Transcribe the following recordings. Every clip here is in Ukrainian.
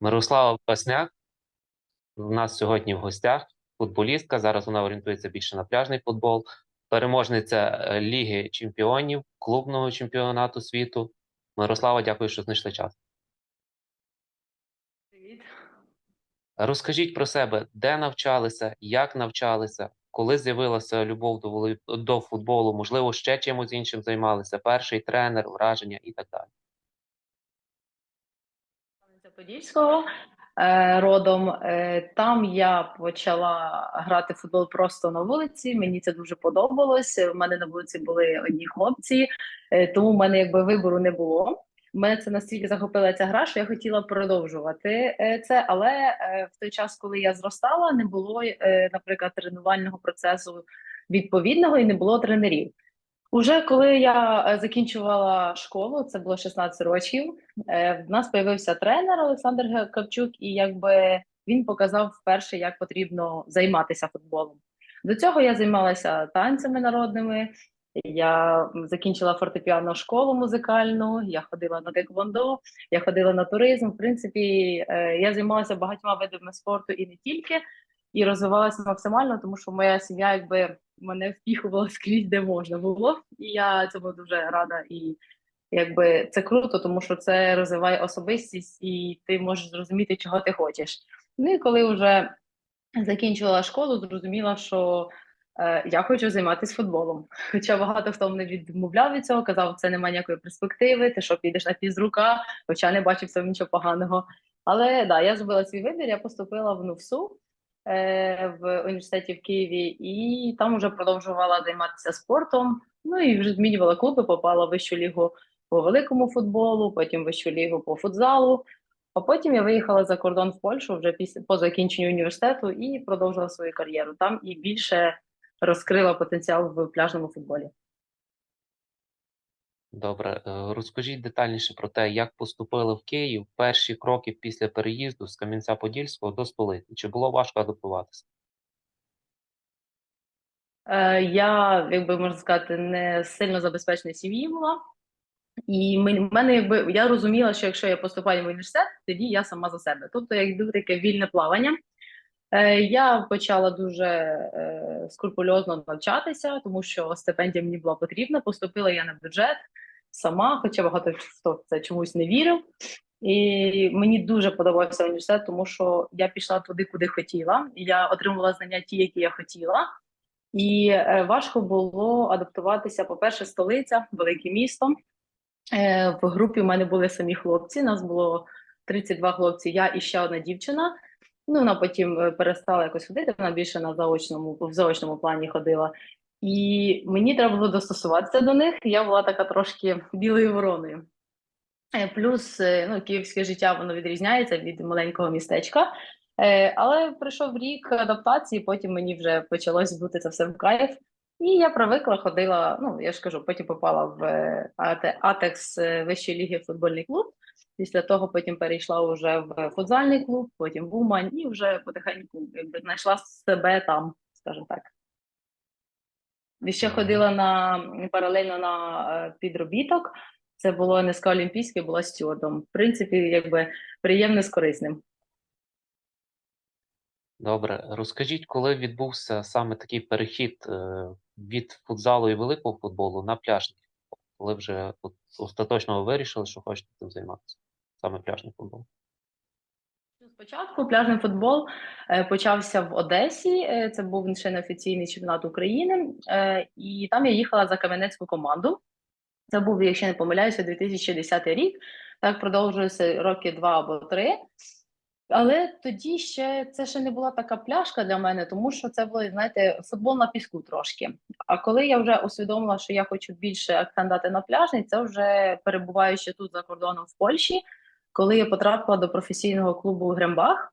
Мирослава Пасняк у нас сьогодні в гостях. Футболістка. Зараз вона орієнтується більше на пляжний футбол, переможниця е, Ліги Чемпіонів, клубного чемпіонату світу. Мирослава, дякую, що знайшли час. Привіт. Розкажіть про себе, де навчалися, як навчалися, коли з'явилася любов до до футболу, можливо, ще чимось іншим займалися, перший тренер, враження і так далі. Подільського е, родом. Е, Там я почала грати в футбол просто на вулиці. Мені це дуже подобалось. У мене на вулиці були одні хлопці, е, тому в мене якби вибору не було. Мене це настільки захопила ця гра, що я хотіла продовжувати це. Але в той час, коли я зростала, не було, наприклад, тренувального процесу відповідного і не було тренерів. Уже коли я е, закінчувала школу, це було 16 років. е, В нас з'явився тренер Олександр Гакавчук, і якби він показав вперше, як потрібно займатися футболом. До цього я займалася танцями народними. Я закінчила фортепіано школу музикальну, я ходила на теквондо, я ходила на туризм. В принципі, е, я займалася багатьма видами спорту і не тільки, і розвивалася максимально, тому що моя сім'я якби мене впіхувала скрізь, де можна було. І я цьому дуже рада. І якби це круто, тому що це розвиває особистість, і ти можеш зрозуміти, чого ти хочеш. Ну і коли вже закінчувала школу, зрозуміла, що е, я хочу займатися футболом. Хоча багато хто мене відмовляв від цього, казав, це немає ніякої перспективи, ти що підеш на фізрука, хоча не бачив в цьому нічого поганого. Але да, я зробила свій вибір, я поступила в НУФСУ в університеті в Києві, і там вже продовжувала займатися спортом. Ну і вже змінювала клуби, попала в вищу лігу по великому футболу, потім вищу лігу по футзалу. А потім я виїхала за кордон в Польщу вже після по закінченню університету і продовжила свою кар'єру там і більше розкрила потенціал в пляжному футболі. Добре, е, розкажіть детальніше про те, як поступили в Київ перші кроки після переїзду з Кам'янця-Подільського до столиці. Чи було важко адаптуватися? Е, я, якби можна сказати, не сильно забезпеченої сім'ї була. І мен- мене, якби я розуміла, що якщо я поступаю в університет, тоді я сама за себе. Тобто я йду таке вільне плавання. Е, я почала дуже е, скрупульозно навчатися, тому що стипендія мені була потрібна. Поступила я на бюджет сама, хоча багато хто це чомусь не вірив. І мені дуже подобався університет, тому що я пішла туди, куди хотіла. Я отримувала знання ті, які я хотіла. І е, важко було адаптуватися. По-перше, столиця, велике місто. Е, в групі в мене були самі хлопці. Нас було 32 хлопці, я і ще одна дівчина. Ну, вона потім е, перестала якось ходити, вона більше на заочному, в заочному плані ходила. І мені треба було достосуватися до них. Я була така трошки білою вороною. Е, Плюс е, ну, київське життя воно відрізняється від маленького містечка. Але пройшов рік адаптації, потім мені вже почалось бути це все в кайф. І я привикла, ходила. Ну я ж кажу, потім попала в Атекс вищої ліги футбольний клуб. Після того потім перейшла вже в футзальний клуб, потім в Умань, і вже потихеньку якби знайшла себе там, скажімо так. І ще ходила на паралельно на е, підробіток. Це було НСК Олімпійське, була стюардом. В принципі, якби приємне з корисним. Добре, розкажіть, коли відбувся саме такий перехід е, від футзалу і великого футболу на пляжний? Коли вже от, остаточно ви вирішили, що хочете цим займатися? Саме пляжний футбол. Спочатку пляжний футбол е, почався в Одесі. Е, це був ще неофіційний чемпіонат України, е, і там я їхала за кам'янецьку команду. Це був, якщо не помиляюся, 2010 рік. Так продовжується роки два або три. Але тоді ще це ще не була така пляшка для мене, тому що це було, знаєте, футбол на піску трошки. А коли я вже усвідомила, що я хочу більше акцент дати на пляжний, це вже перебуваючи тут за кордоном в Польщі, коли я потрапила до професійного клубу Грембах.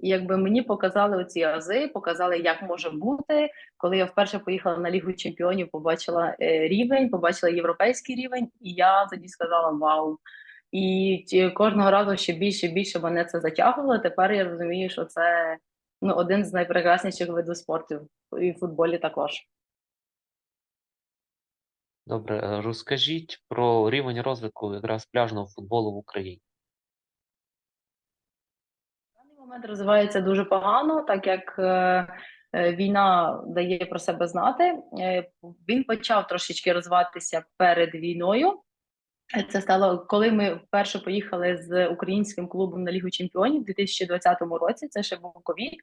І якби мені показали оці ази, показали, як може бути. Коли я вперше поїхала на Лігу Чемпіонів, побачила е, рівень, побачила європейський рівень, і я тоді сказала Вау! І кожного разу ще більше і більше мене це затягувало. Тепер я розумію, що це ну, один з найпрекрасніших видів спорту, і в футболі також. Добре, е, розкажіть про рівень розвитку якраз пляжного футболу в Україні. Момент розвивається дуже погано, так як е, е, війна дає про себе знати. Е, він почав трошечки розвиватися перед війною. Це стало коли ми вперше поїхали з українським клубом на Лігу Чемпіонів у 2020 році. Це ще був ковід,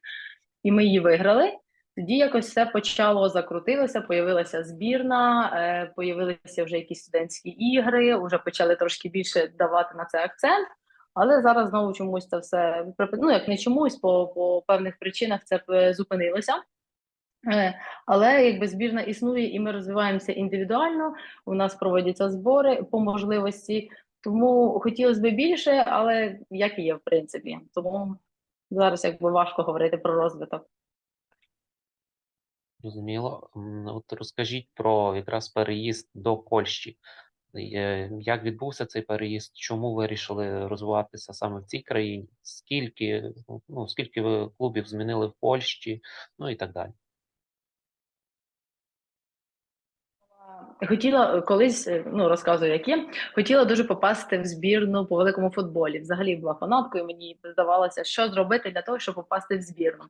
і ми її виграли. Тоді якось все почало закрутилося, появилася збірна, появилися вже якісь студентські ігри, вже почали трошки більше давати на це акцент. Але зараз знову чомусь це все ну, як не чомусь, по, по певних причинах це б зупинилося. Е, Але якби збірна існує, і ми розвиваємося індивідуально. У нас проводяться збори по можливості. Тому хотілося б більше, але як і є, в принципі. Тому зараз якби важко говорити про розвиток. Зрозуміло. От розкажіть про якраз переїзд до Польщі. Е, Як відбувся цей переїзд? Чому вирішили розвиватися саме в цій країні? Скільки, ну, скільки ви клубів змінили в Польщі, ну і так далі. Хотіла колись, е, ну розказую, як є, хотіла дуже попасти в збірну по великому футболі. Взагалі була фанаткою. Мені здавалося, що зробити для того, щоб попасти в збірну.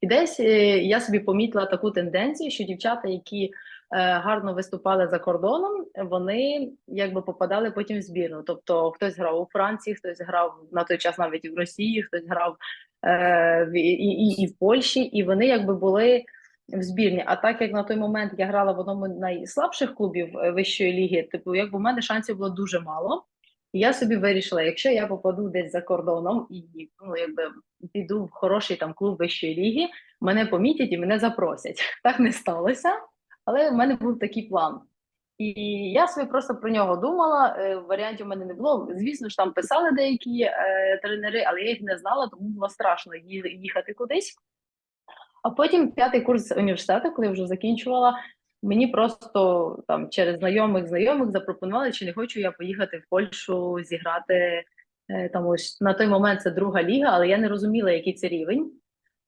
І десь е, я собі помітила таку тенденцію, що дівчата, які гарно виступали за кордоном, вони якби попадали потім в збірну. Тобто хтось грав у Франції, хтось грав на той час навіть в Росії, хтось грав е, і, і, і в Польщі, і вони якби були в збірні. А так як на той момент я грала в одному з найслабших клубів е, вищої ліги, типу, якби в мене шансів було дуже мало. І я собі вирішила, якщо я попаду десь за кордоном і ну, якби піду в хороший там клуб вищої ліги, мене помітять і мене запросять. Так не сталося, але в мене був такий план. І я собі просто про нього думала. е, Варіантів у мене не було. Звісно ж, там писали деякі е, тренери, але я їх не знала, тому було страшно їхати кудись. А потім п'ятий курс університету, коли я вже закінчувала, мені просто там через знайомих знайомих запропонували, чи не хочу я поїхати в Польщу зіграти. е, Там ось на той момент це друга ліга, але я не розуміла, який це рівень.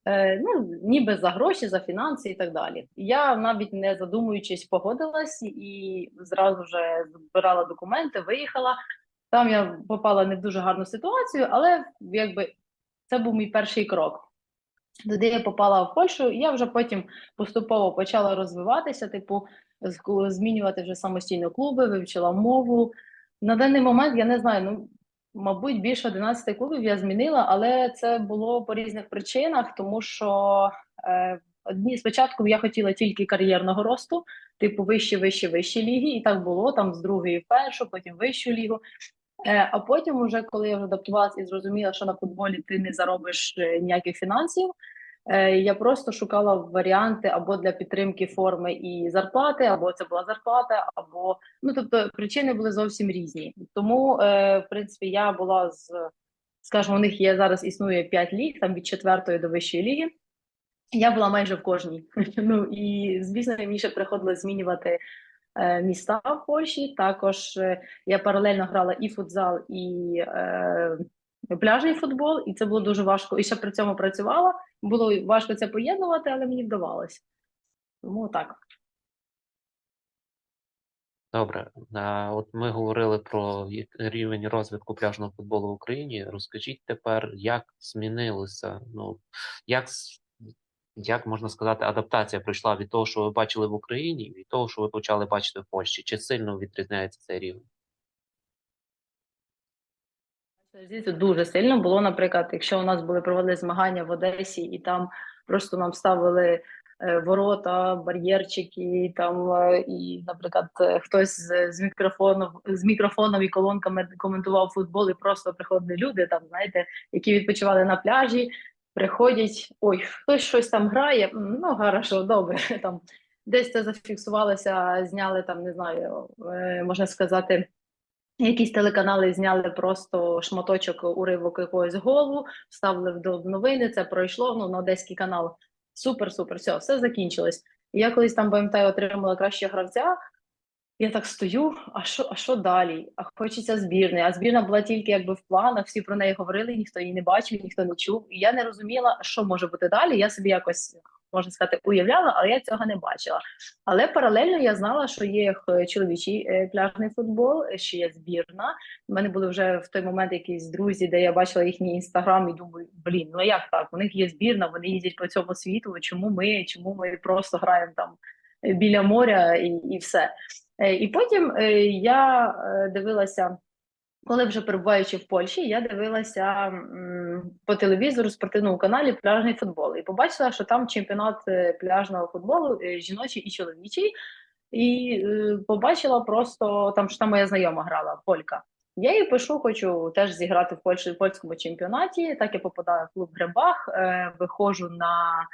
Е, ну, ніби за гроші, за фінанси і так далі. Я навіть не задумуючись, погодилась і зразу вже збирала документи, виїхала. Там я попала не в дуже гарну ситуацію, але якби це був мій перший крок. Туди я попала в Польщу, і я вже потім поступово почала розвиватися, типу, змінювати вже самостійно клуби, вивчила мову. На даний момент я не знаю, ну мабуть, більше 11 клубів я змінила, але це було по різних причинах, тому що е, одні спочатку я хотіла тільки кар'єрного росту, типу вищі, вищі, вищі ліги, і так було там з другої в першу, потім вищу лігу. Е, А потім, уже коли я вже адаптувалася і зрозуміла, що на футболі ти не заробиш е, ніяких фінансів, я просто шукала варіанти або для підтримки форми і зарплати, або це була зарплата, або ну тобто причини були зовсім різні. Тому, е, в принципі, я була з, скажімо, у них є зараз існує 5 ліг, там від четвертої до вищої ліги. Я була майже в кожній. Ну і звісно, мені ще приходилось змінювати е, міста в Польщі. Також е, я паралельно грала і футзал, і е, пляжний футбол, і це було дуже важко. І ще при цьому працювала. Було важко це поєднувати, але мені вдавалося. Тому так. Добре, от ми говорили про рівень розвитку пляжного футболу в Україні. Розкажіть тепер, як змінилося, ну як, як можна сказати, адаптація прийшла від того, що ви бачили в Україні, від того, що ви почали бачити в Польщі? Чи сильно відрізняється цей рівень? Звідси дуже сильно було, наприклад, якщо у нас були проводили змагання в Одесі, і там просто нам ставили е, ворота, бар'єрчики, там е, і, наприклад, е, хтось з, з мікрофоном з мікрофоном і колонками коментував футбол, і просто приходили люди, там знаєте, які відпочивали на пляжі, приходять, ой, хтось щось там грає. Ну хорошо, добре. Там десь це зафіксувалося, зняли там, не знаю, можна сказати. Якісь телеканали зняли просто шматочок уривок якогось голу, вставили в новини. Це пройшло ну, на одеський канал. Супер, супер, все, все закінчилось. І я колись там пам'ятаю, отримала кращого гравця. Я так стою, а що, а що далі? А хочеться збірної. А збірна була тільки якби в планах, всі про неї говорили, ніхто її не бачив, ніхто не чув. І я не розуміла, що може бути далі. Я собі якось можна сказати, уявляла, але я цього не бачила. Але паралельно я знала, що є чоловічий е, пляжний футбол, що є збірна. У мене були вже в той момент якісь друзі, де я бачила їхній інстаграм і думаю, блін, ну як так? У них є збірна, вони їздять по цьому світу. Чому ми? Чому ми просто граємо там біля моря і, і все? Е, І потім е, я дивилася. Коли вже перебуваючи в Польщі, я дивилася по телевізору спортивному каналі пляжний футбол і побачила, що там чемпіонат е, пляжного футболу е, жіночий і чоловічий, і е, побачила просто там, що там моя знайома грала, полька. Я їй пишу, хочу теж зіграти в Польщі в польському чемпіонаті. Так я попадаю в клуб Грибах, виходжу на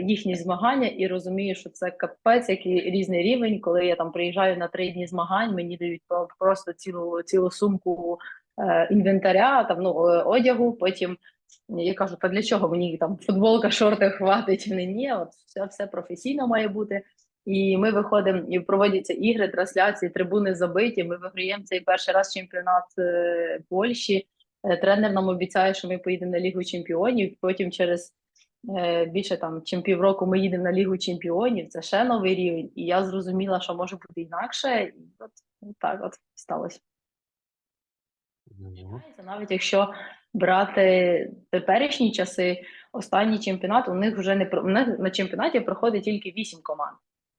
їхні змагання і розумію, що це капець, який різний рівень. Коли я там приїжджаю на три дні змагань, мені дають просто цілу цілу сумку е, інвентаря, там ну е, одягу. Потім я кажу, та для чого мені там футболка, шорти хватить? Вони ні, от все, все професійно має бути. І ми виходимо і проводяться ігри, трансляції, трибуни забиті. Ми виграємо цей перший раз чемпіонат е, Польщі. Е, Тренер нам обіцяє, що ми поїдемо на Лігу чемпіонів. Потім через е, більше там чим півроку ми їдемо на Лігу чемпіонів. Це ще новий рівень. І я зрозуміла, що може бути інакше. І от, от так от сталося. Навіть якщо брати теперішні часи, останній чемпіонат у них вже не у них на чемпіонаті проходить тільки 8 команд.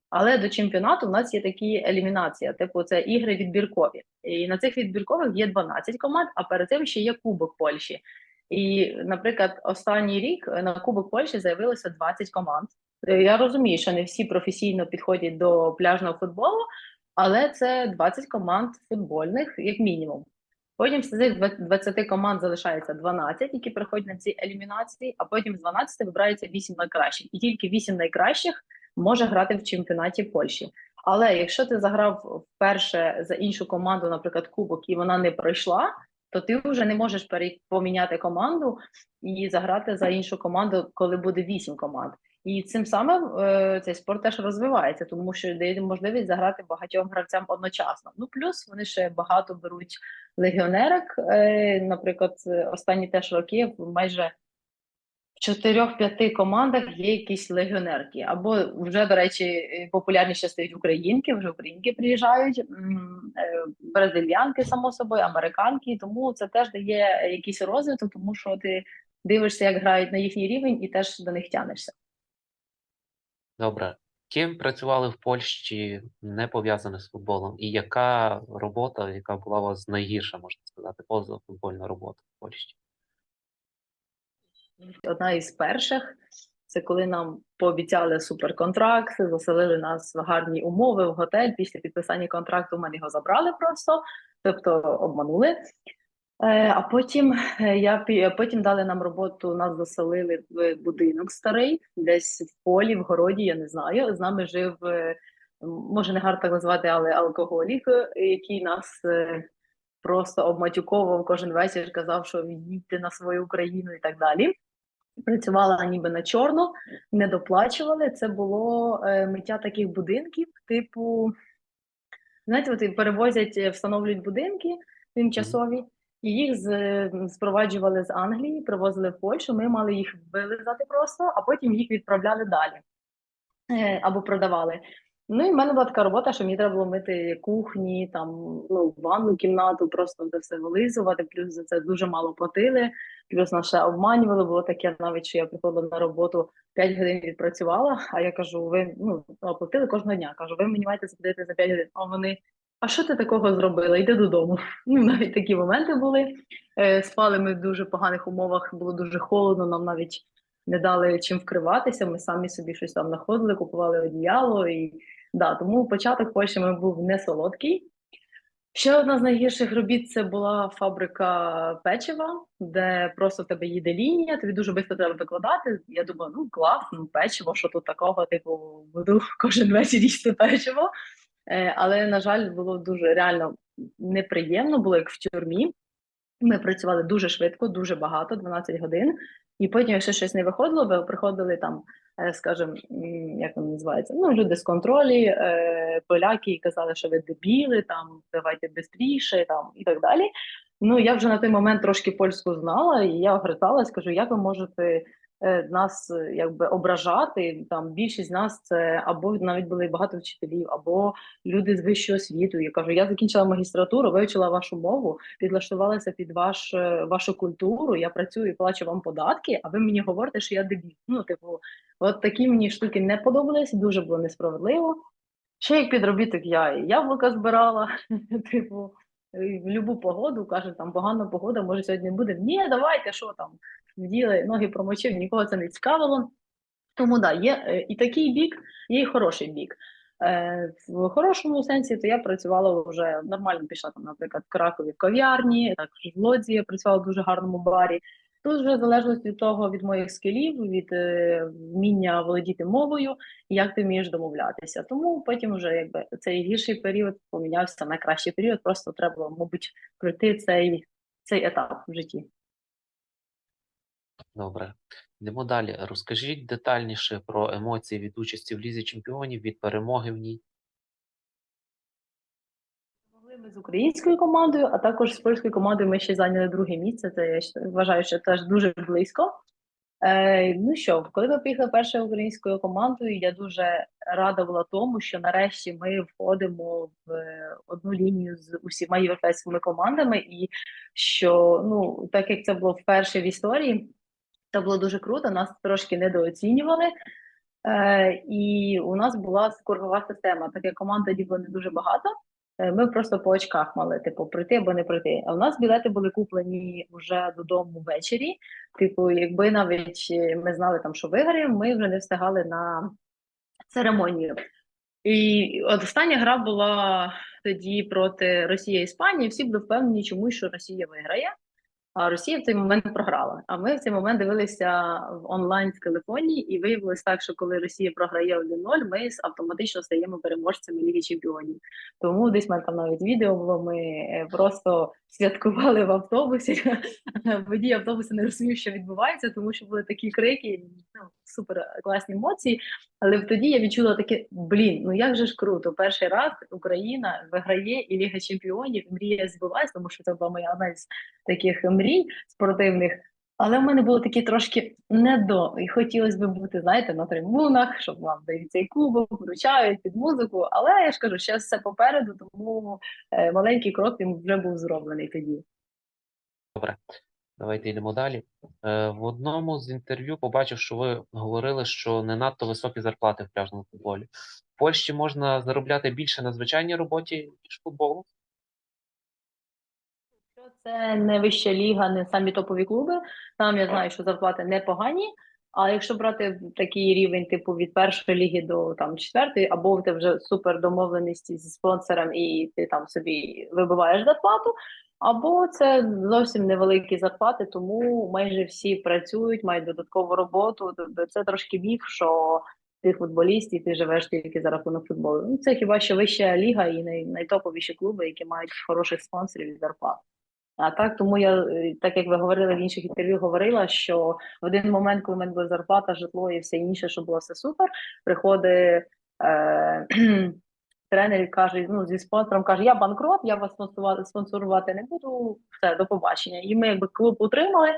Але до чемпіонату у нас є такі елімінація, типу це ігри відбіркові. І на цих відбіркових є 12 команд, а перед цим ще є Кубок Польщі. І, наприклад, останній рік на Кубок Польщі заявилося 20 команд. Е, Я розумію, що не всі професійно підходять до пляжного футболу, але це 20 команд футбольних, як мінімум. Потім з цих 20 команд залишається 12, які приходять на ці елімінації, а потім з 12 вибирається 8 найкращих. І тільки 8 найкращих може грати в чемпіонаті Польщі. Але якщо ти заграв вперше за іншу команду, наприклад, кубок, і вона не пройшла, то ти вже не можеш поміняти команду і заграти за іншу команду, коли буде вісім команд. І цим самим е, цей спорт теж розвивається, тому що дає можливість заграти багатьом гравцям одночасно. Ну плюс вони ще багато беруть легіонерок. Е, наприклад, е, останні теж роки майже в чотирьох-п'яти командах є якісь легіонерки. Або вже, до речі, е, популярніше стають українки, вже українки приїжджають, е, бразильянки, само собою, американки. Тому це теж дає якийсь розвиток, тому що ти дивишся, як грають на їхній рівень, і теж до них тянешся. Добре. Ким працювали в Польщі не пов'язане з футболом? І яка робота, яка була у вас найгірша, можна сказати, позафутбольна робота в Польщі? Одна із перших це коли нам пообіцяли суперконтракт, заселили нас в гарні умови в готель. Після підписання контракту ми його забрали просто, тобто обманули. Е, А потім е, я потім дали нам роботу. Нас заселили в будинок старий, десь в полі, в городі. Я не знаю. З нами жив е, може не гарно так назвати, але алкоголік, який нас просто обматюковував кожен вечір, казав, що їдьте на свою Україну і так далі. Працювала ніби на чорно, не доплачували. Це було е, миття таких будинків, типу, знаєте, от перевозять, е, встановлюють будинки тимчасові, і їх з, спроваджували з Англії, привозили в Польщу. Ми мали їх вилизати просто, а потім їх відправляли далі е, або продавали. Ну і в мене була така робота, що мені треба було мити кухні, там ну, ванну кімнату, просто це все вилизувати. Плюс за це дуже мало платили. Плюс нас ще обманювали. Було таке навіть, що я приходила на роботу 5 годин відпрацювала. А я кажу: ви ну оплатили кожного дня. Кажу, ви мені маєте заплатити за 5 годин. А вони. А що ти такого зробила? Йди додому. Ну, навіть такі моменти були. Е, спали ми в дуже поганих умовах, було дуже холодно, нам навіть не дали чим вкриватися. Ми самі собі щось там знаходили, купували одіяло. І да, тому початок Польщі ми був не солодкий. Ще одна з найгірших робіт це була фабрика печива, де просто в тебе їде лінія, тобі дуже швидко треба викладати. Я думаю, ну клас, ну печиво, що тут такого, типу, буду кожен вечір їсти печиво. Е, але, на жаль, було дуже реально неприємно, було як в тюрмі. Ми працювали дуже швидко, дуже багато, 12 годин. І потім, якщо щось не виходило, ви приходили там, е, скажімо, як вони називаються, ну, люди з контролі, е, поляки, і казали, що ви дебіли, там, давайте швидше, там, і так далі. Ну, я вже на той момент трошки польську знала, і я огризалась, кажу, як ви можете нас е, якби ображати? Там більшість з нас це або навіть були багато вчителів, або люди з вищого освіту. Я кажу, я закінчила магістратуру, вивчила вашу мову, підлаштувалася під ваш, е, вашу культуру. Я працюю і плачу вам податки, а ви мені говорите, що я дебіл. Ну, типу, от такі мені штуки не подобались, дуже було несправедливо. Ще як підробіток я і яблука збирала, типу, в любу погоду, каже, там погана погода, може сьогодні буде. Ні, давайте, що там, вділи, ноги промочив, нікого це не цікавило. Тому да, є е, і такий бік, є і хороший бік. Е, В хорошому сенсі, то я працювала вже нормально пішла там, наприклад, в Кракові в кав'ярні, також в Лодзі я працювала в дуже гарному барі. Тут вже залежить від того, від моїх скілів, від е, вміння володіти мовою, як ти вмієш домовлятися. Тому потім вже якби цей гірший період помінявся на кращий період. Просто треба, мабуть, пройти цей, цей етап в житті. Добре. Йдемо далі. Розкажіть детальніше про емоції від участі в Лізі Чемпіонів, від перемоги в ній. Ми з українською командою, а також з польською командою ми ще зайняли друге місце. Це я вважаю, що теж дуже близько. Е, ну що, коли ми поїхали першою українською командою, я дуже рада була тому, що нарешті ми входимо в е, одну лінію з усіма європейськими командами, і що ну так як це було вперше в історії, це було дуже круто. Нас трошки недооцінювали. Е, і у нас була кругова система. Так як команд тоді було не дуже багато. е, Ми просто по очках мали типу пройти або не пройти. А в нас білети були куплені вже додому ввечері. Типу, якби навіть е, ми знали там, що виграємо, ми вже не встигали на церемонію. І от остання гра була тоді проти Росії і Іспанії. Всі були впевнені, чомусь, що Росія виграє. А Росія в цей момент програла. А ми в цей момент дивилися в онлайн в телефоні, і виявилось так, що коли Росія програє 1-0, ми автоматично стаємо переможцями Ліги Чемпіонів. Тому десь там навіть відео було. Ми е, просто святкували в автобусі. Водій автобусу не розумів, що відбувається, тому що були такі крики, ну супер класні емоції. Але тоді я відчула таке: блін, ну як же ж круто! Перший раз Україна виграє і Ліга Чемпіонів, мрія збулась, тому що це була моя одна з таких мрій спортивних. Але в мене було такі трошки не до, і хотілося б бути, знаєте, на трибунах, щоб вам дають цей кубок, вручають під музику. Але я ж кажу, ще все попереду, тому е, маленький крок він вже був зроблений тоді. Добре, давайте йдемо далі. Е, в одному з інтерв'ю побачив, що ви говорили, що не надто високі зарплати в пляжному футболі. В Польщі можна заробляти більше на звичайній роботі, ніж футболу. Це не вища ліга, не самі топові клуби, там я знаю, що зарплати непогані. А якщо брати такий рівень, типу від першої ліги до там четвертої, або тебе вже супер домовленості зі спонсором, і ти там собі вибиваєш зарплату, або це зовсім невеликі зарплати, тому майже всі працюють, мають додаткову роботу. Тобто це трошки міф, що ти футболіст і ти живеш тільки за рахунок футболу. Ну це хіба що вища ліга і най, найтоповіші клуби, які мають хороших спонсорів і зарплат. А так, тому я, е, так як ви говорили в інших інтерв'ю, говорила, що в один момент, коли в мене була зарплата, житло і все інше, що було все супер, приходить е, тренер каже, ну, зі спонсором каже, я банкрот, я вас спонсорувати, не буду, все, до побачення. І ми якби клуб утримали,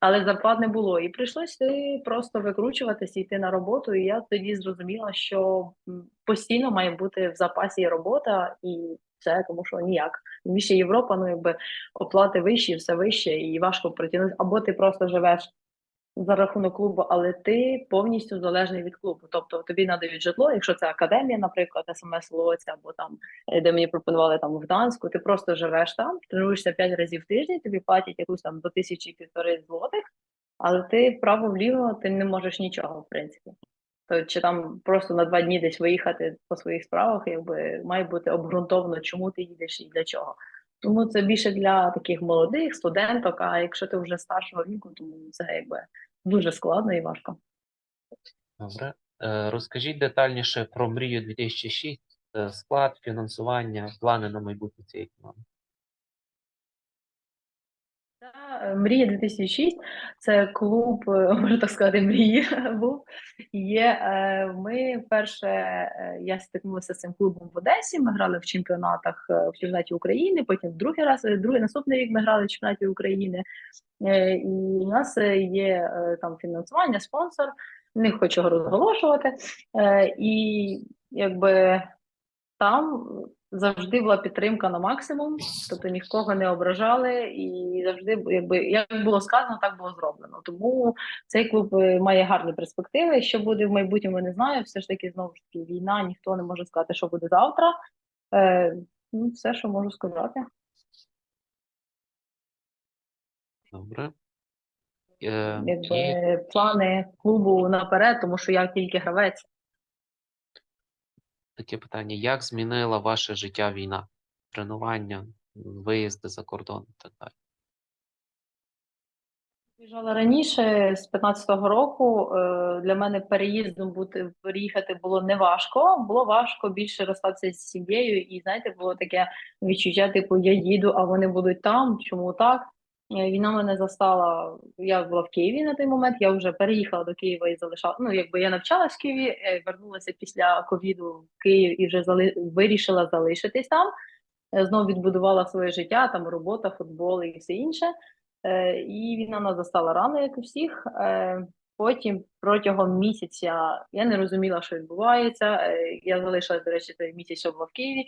але зарплат не було. І прийшлось е, просто викручуватися, йти на роботу. І я тоді зрозуміла, що постійно має бути в запасі робота і все, тому що ніяк. Тим Більше Європа, ну якби оплати вищі, все вище, і важко притягнути. Або ти просто живеш за рахунок клубу, але ти повністю залежний від клубу. Тобто тобі надають житло, якщо це академія, наприклад, СМС Лоця, або там, е, де мені пропонували там в Гданську, ти просто живеш там, тренуєшся п'ять разів в тиждень, тобі платять якусь там до тисячі півтори злотих, але ти вправо-вліво ти не можеш нічого, в принципі. То чи там просто на два дні десь виїхати по своїх справах, якби має бути обґрунтовано, чому ти їдеш і для чого. Тому це більше для таких молодих студенток. А якщо ти вже старшого віку, то це якби дуже складно і важко. Добре. Е, Розкажіть детальніше про мрію 2006, е, склад, фінансування, плани на майбутнє цієї команди. Мрія 2006 це клуб, е, можна так сказати, мрії був. Є е, ми перше, е, я стикнулася з цим клубом в Одесі. Ми грали в чемпіонатах е, в чемпіонаті України. Потім другий раз, е, другий наступний рік ми грали в чемпіонаті України. Е, І у нас е, є е, там фінансування, спонсор. Не хочу розголошувати. Е, І якби там завжди була підтримка на максимум, тобто нікого не ображали, і завжди, якби як було сказано, так було зроблено. Тому цей клуб е, має гарні перспективи. Що буде в майбутньому, не знаю. Все ж таки, знову ж таки, війна, ніхто не може сказати, що буде завтра. Е, ну, все, що можу сказати. Добре. Е, Якби і плани клубу наперед, тому що я тільки гравець. Таке питання: як змінила ваше життя війна? Тренування, виїзди за кордон і так далі? Приїжджала раніше з 15-го року. Е, Для мене переїздом бути переїхати було не важко. Було важко більше розстатися з сім'єю, і знаєте, було таке відчуття, типу, я їду, а вони будуть там. Чому так? Е, Війна мене застала. Я була в Києві на той момент. Я вже переїхала до Києва і залишала. Ну, якби я навчалась в Києві, е, вернулася після ковіду в Київ і вже зали... вирішила залишитись там. Е, Знову відбудувала своє життя, там робота, футбол і все інше. І війна нас застала рано, як і всіх. Потім протягом місяця я не розуміла, що відбувається. Я залишилась, до речі, той місяць, що була в Києві.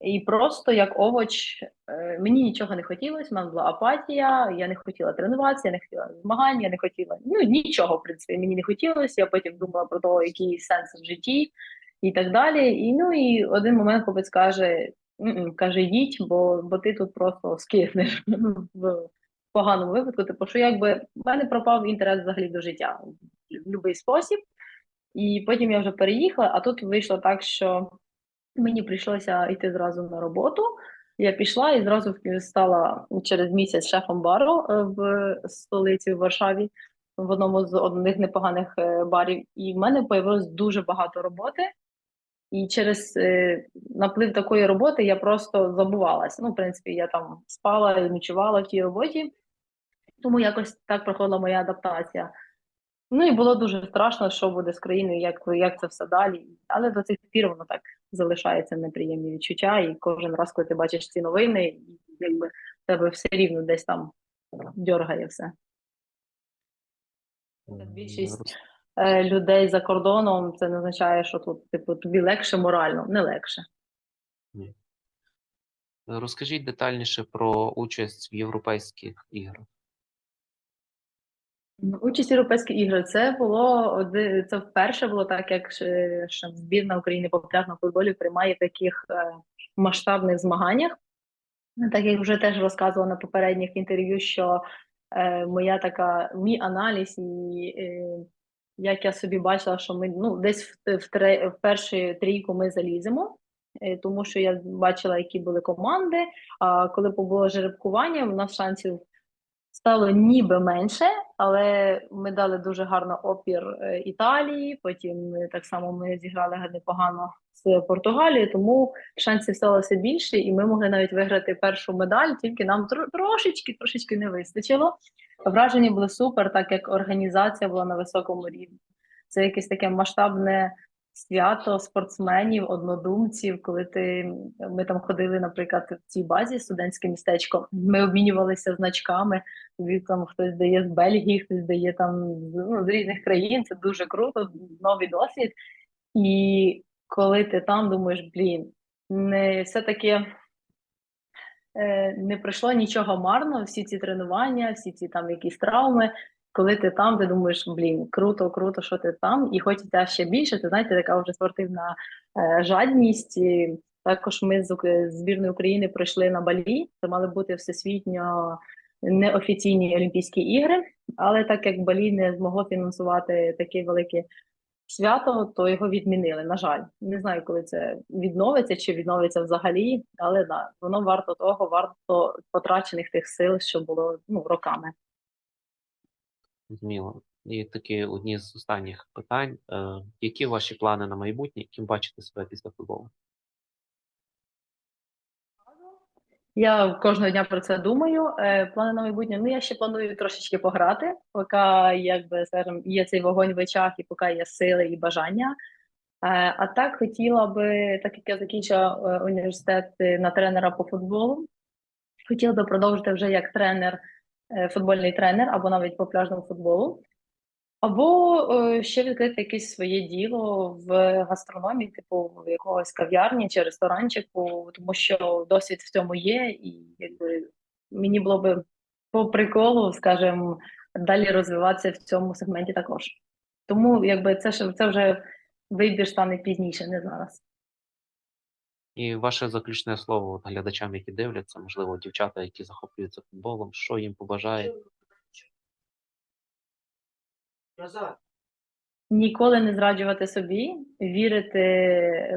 І просто як овоч, е, мені нічого не хотілося, в мене була апатія, я не хотіла тренуватися, я не хотіла змагань, я не хотіла ну, нічого, в принципі, мені не хотілося. Я потім думала про те, який сенс в житті і так далі. І ну і один момент хлопець каже: каже, їдь, бо, бо ти тут просто скиснеш в поганому випадку. Типу, що якби в мене пропав інтерес взагалі до життя в будь-який спосіб. І потім я вже переїхала, а тут вийшло так, що мені прийшлося йти зразу на роботу. Я пішла і зразу стала через місяць шефом бару е, в столиці в Варшаві, в одному з одних непоганих е, барів. І в мене появилось дуже багато роботи. І через е, наплив такої роботи я просто забувалася. Ну, в принципі, я там спала і ночувала в тій роботі, тому якось так проходила моя адаптація. Ну і було дуже страшно, що буде з країною, як, як це все далі. Але до цих пір воно так залишається неприємні відчуття. І кожен раз, коли ти бачиш ці новини, якби в тебе все рівно десь там дьоргає все. Більшість Е, людей за кордоном це не означає, що тут типу тобі легше морально, не легше. Розкажіть детальніше про участь в європейських іграх. Ну, Участь європейські ігри це було це вперше було так, як ще- ще збірна України по пляжному футболі приймає таких е, масштабних змаганнях. Ну, Так як вже теж розказувала на попередніх інтерв'ю, що е, моя така мій аналіз і е, як я собі бачила, що ми ну десь в, в, в першу трійку ми заліземо, е, тому що я бачила, які були команди. А коли було жеребкування, у нас шансів стало ніби менше, але ми дали дуже гарно опір е, Італії. Потім е, так само ми зіграли непогано з Португалією, тому шансів стало все більше, і ми могли навіть виграти першу медаль, тільки нам трошечки, трошечки не вистачило. Враження були супер, так як організація була на високому рівні. Це якесь таке масштабне свято спортсменів, однодумців. Коли ти ми там ходили, наприклад, в цій базі студентське містечко. Ми обмінювалися значками. Тобі там хтось дає з Бельгії, хтось дає там ну, з різних країн. Це дуже круто, новий досвід. І коли ти там думаєш, блін, не все-таки е, не пройшло нічого марно, всі ці тренування, всі ці там якісь травми. Коли ти там, ти думаєш, блін, круто, круто, що ти там, і хочеться ще більше. Ти знаєте, така вже спортивна е, жадність. І також ми з збірної України пройшли на Балі. Це мали бути всесвітньо неофіційні Олімпійські ігри, але так як Балі не змогло фінансувати таке велике свято, то його відмінили. На жаль, не знаю, коли це відновиться чи відновиться взагалі, але да, воно варто того, варто потрачених тих сил, що було ну роками. Зрозуміло. І такі одні з останніх питань. Е, які ваші плани на майбутнє, яким бачите себе після футболу? Я кожного дня про це думаю. Е, плани на майбутнє. Ну, я ще планую трошечки пограти, поки, якби, скажем, є цей вогонь в очах і поки є сили і бажання. Е, а так хотіла би, так як я закінчила університет на тренера по футболу, хотіла би продовжити вже як тренер, футбольний тренер або навіть по пляжному футболу. Або е, ще відкрити якесь своє діло в гастрономії, типу в якогось кав'ярні чи ресторанчику, тому що досвід в цьому є, і якби мені було би по приколу, скажімо, далі розвиватися в цьому сегменті також. Тому якби це це вже вибір стане пізніше, не зараз. І ваше заключне слово от глядачам, які дивляться, можливо, дівчата, які захоплюються футболом, що їм побажаєте? Назад. Ніколи не зраджувати собі, вірити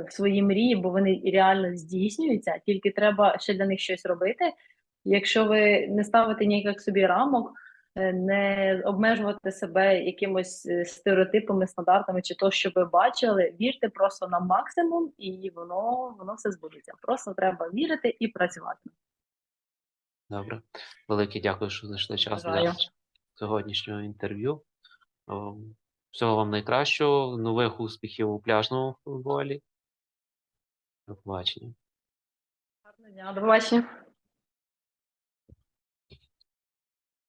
в свої мрії, бо вони реально здійснюються, тільки треба ще для них щось робити. Якщо ви не ставите ніяких собі рамок, не обмежувати себе якимось е, стереотипами, стандартами чи то, що ви бачили, вірте просто на максимум, і воно, воно все збудеться. Просто треба вірити і працювати. Добре. Велике дякую, що знайшли час для сьогоднішнього інтерв'ю. Всього вам найкращого, нових успіхів у пляжному футболі. До побачення. Гарного дня, до побачення.